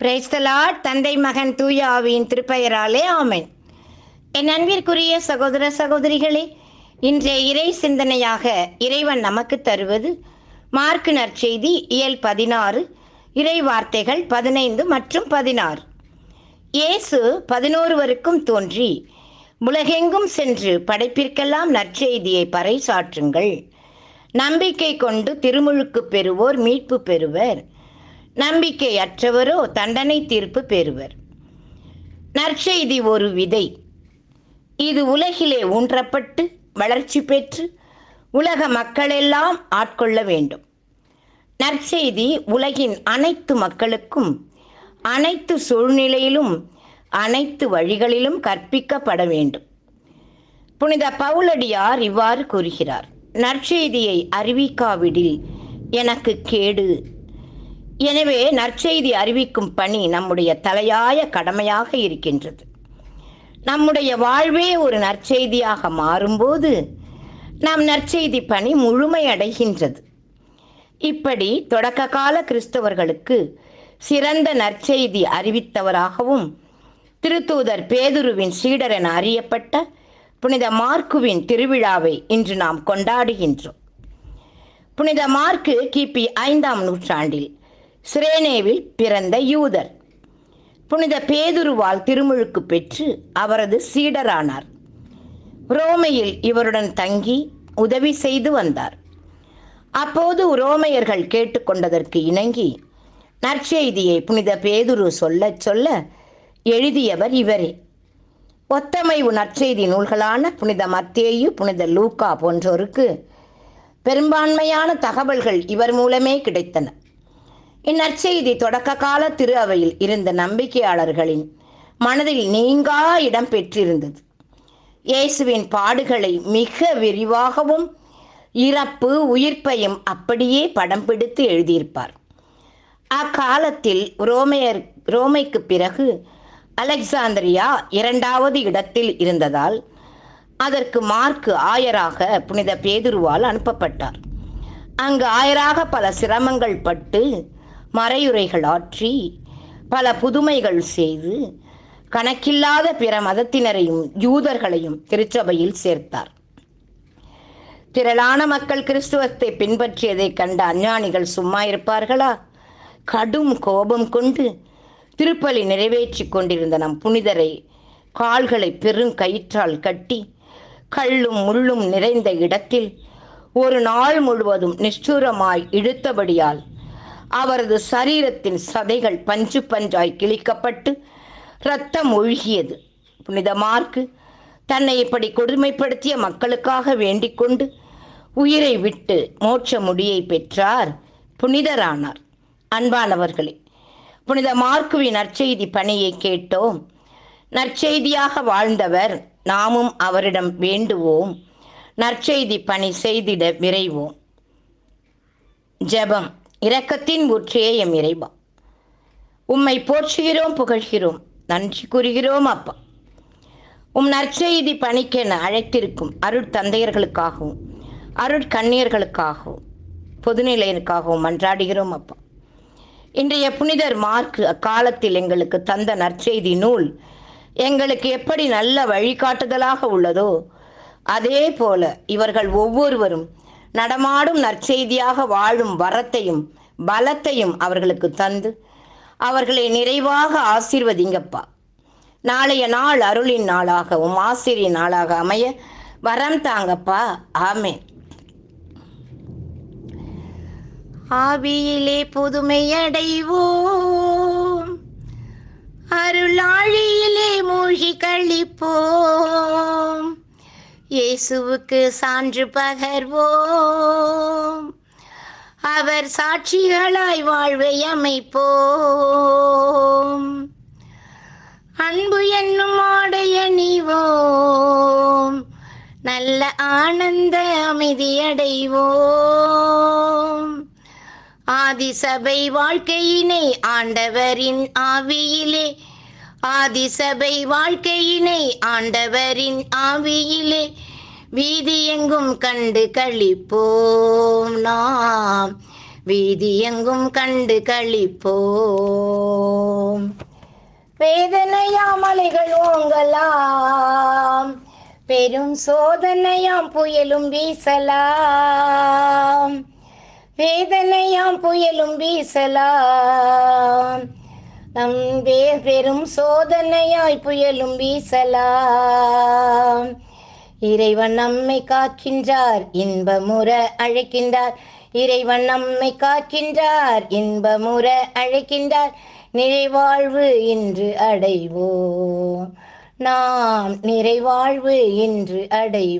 Praise the Lord தந்தை மகன் தூயாவியின் திருப்பெயராலே ஆமேன். என் அன்பிற்குரிய சகோதர சகோதரிகளே இன்றைய இறை சிந்தனையாக இறைவன் நமக்கு தருவது மார்க்கு நற்செய்தி இயல் பதினாறு இறை வார்த்தைகள் பதினைந்து மற்றும் பதினாறு. இயேசு பதினோருவருக்கும் தோன்றி உலகெங்கும் சென்று படைப்பிற்கெல்லாம் நற்செய்தியை பறைசாற்றுங்கள். நம்பிக்கை கொண்டு திருமுழுக்கு பெறுவோர் மீட்பு பெறுவர். நம்பிக்கையற்றவரோ தண்டனை தீர்ப்பு பெறுவர். நற்செய்தி ஒரு விதை. இது உலகிலே ஊன்றப்பட்டு வளர்ச்சி பெற்று உலக மக்களெல்லாம் ஆட்கொள்ள வேண்டும். நற்செய்தி உலகின் அனைத்து மக்களுக்கும் அனைத்து சூழ்நிலையிலும் அனைத்து வழிகளிலும் கற்பிக்கப்பட வேண்டும். புனித பவுலடியார் இவ்வாறு கூறுகிறார் நற்செய்தியை அறிவிக்காவிடில் எனக்கு கேடு எனவே நற்செய்தி அறிவிக்கும் பணி நம்முடைய தலையாய கடமையாக இருக்கின்றது. நம்முடைய வாழ்வே ஒரு நற்செய்தியாக மாறும்போது நம் நற்செய்தி பணி முழுமையடைகின்றது இப்படி தொடக்க கால கிறிஸ்தவர்களுக்கு சிறந்த நற்செய்தி அறிவித்தவராகவும் திருத்தூதர் பேதுருவின் சீடர் என அறியப்பட்ட புனித மார்க்குவின் திருவிழாவை இன்று நாம் கொண்டாடுகின்றோம். புனித மார்க்கு கிபி ஐந்தாம் நூற்றாண்டில் சிரேனேவில் பிறந்த யூதர். புனித பேதுருவால் திருமுழுக்கு பெற்று அவரது சீடரானார். ரோமையில் இவருடன் தங்கி உதவி செய்து வந்தார். அப்போது ரோமையர்கள் கேட்டுக்கொண்டதற்கு இணங்கி நற்செய்தியை புனித பேதுரு சொல்லச் சொல்ல எழுதியவர் இவரே. ஒத்தமைவு நற்செய்தி நூல்களான புனித மத்தேயு புனித லூக்கா போன்றோருக்கு பெரும்பான்மையான தகவல்கள் இவர் மூலமே கிடைத்தன. இந்நற்செய்தி தொடக்க கால திரு அவையில் இருந்த நம்பிக்கையாளர்களின் மனதில் நீங்கா இடம் பெற்றிருந்தது. இயேசுவின் பாடுகளை மிக விரிவாகவும் இறப்பு உயிர்ப்பையும் அப்படியே படம் பிடித்து எழுதியிருப்பார். அக்காலத்தில் ரோமையர் ரோமைக்கு பிறகு அலெக்சாந்திரியா இரண்டாவது இடத்தில் இருந்ததால் அதற்கு மார்க்கு ஆயராக புனித பேதுருவால் அனுப்பப்பட்டார். அங்கு ஆயராக பல சிரமங்கள் பட்டு மறையுரைகள் ஆற்றி பல புதுமைகள் செய்து கணக்கில்லாத பிற மதத்தினரையும் யூதர்களையும் திருச்சபையில் சேர்த்தார். திரளான மக்கள் கிறிஸ்துவத்தை பின்பற்றியதைக் கண்ட அஞ்ஞானிகள் சும்மா இருப்பார்களா? கடும் கோபம் கொண்டு திருப்பலி நிறைவேற்றி கொண்டிருந்த நம் புனிதரை கால்களை பெருங்கயிற்றால் கட்டி கள்ளும் முள்ளும் நிறைந்த இடத்தில் ஒரு நாள் முழுவதும் நிஷ்டூரமாய் இழுத்தபடியால் அவரது சரீரத்தின் சதைகள் பஞ்சு பஞ்சாய் கிழிக்கப்பட்டு இரத்தம் ஒழுகியது. புனித மார்க்கு தன்னை இப்படி கொடுமைப்படுத்திய மக்களுக்காக வேண்டிக் கொண்டு உயிரை விட்டு மோட்ச முடியை பெற்றார் புனிதரானார். அன்பானவர்களே புனித மார்க்குவின் நற்செய்தி பணியை கேட்டோம். நற்செய்தியாக வாழ்ந்தவர் நாமும் அவரிடம் வேண்டுவோம். நற்செய்தி பணி செய்திட விரைவோம். ஜெபம். இரக்கத்தின் ஊற்றே எம் இறைவா. உம்மை போற்றுகிறோம் புகழ்கிறோம். நன்றி கூறுகிறோம் அப்பா. உம் நற்செய்தி பணிக்கென அழைத்திருக்கும் அருட்தந்தையர்களுக்காகவும் அருட்கண்ணியர்களுக்காகவும் பொதுநிலையனுக்காகவும் மன்றாடுகிறோம் அப்பா. இன்றைய புனிதர் மார்க் அக்காலத்தில் எங்களுக்கு தந்த நற்செய்தி நூல் எங்களுக்கு எப்படி நல்ல வழிகாட்டுதலாக உள்ளதோ அதே போல இவர்கள் ஒவ்வொருவரும் நடமாடும் நற்செய்தியாக வாழும் வரத்தையும் பலத்தையும் அவர்களுக்கு தந்து அவர்களை நிறைவாக ஆசீர்வதிங்கப்பா. நாளைய நாள் அருளின் நாளாகவும் ஆசிரிய நாளாக அமைய வரம் தாங்கப்பா. ஆமேன். ஆவியிலே புதுமையடைவோம் அருளாழியிலே மூழ்கி கழிப்போம். இயேசுவுக்கு சான்று பகர்வோம். அவர் சாட்சிகளாய் வாழ்வை அமைப்போம். அன்பு என்னும் ஆடை அணிவோம். நல்ல ஆனந்த அமைதியடைவோம் ஆதிசபை வாழ்க்கையினை ஆண்டவரின் ஆவியிலே ஆதிசபை வாழ்க்கையினை ஆண்டவரின் ஆவியிலே வீதி எங்கும் கண்டு கழிப்போம் நாம். வீதி எங்கும் கண்டு கழிப்போம் வேதனையாமலைகள் ஓங்கலாம். பெரும் சோதனையாம் புயலும் வீசலாம். வேதனையாம் புயலும் வீசலாம். நம் வே- பெரும் சோதனையாய் புயலும் வீசலாம். இறைவன் நம்மை காக்கின்றார் இன்பமுற அழைக்கின்றார். இறைவன் நம்மை காக்கின்றார் இன்பமுற அழைக்கின்றார். நிறைவாழ்வு இன்று அடைவோம். நாம் நிறைவாழ்வு இன்று அடைவோம்.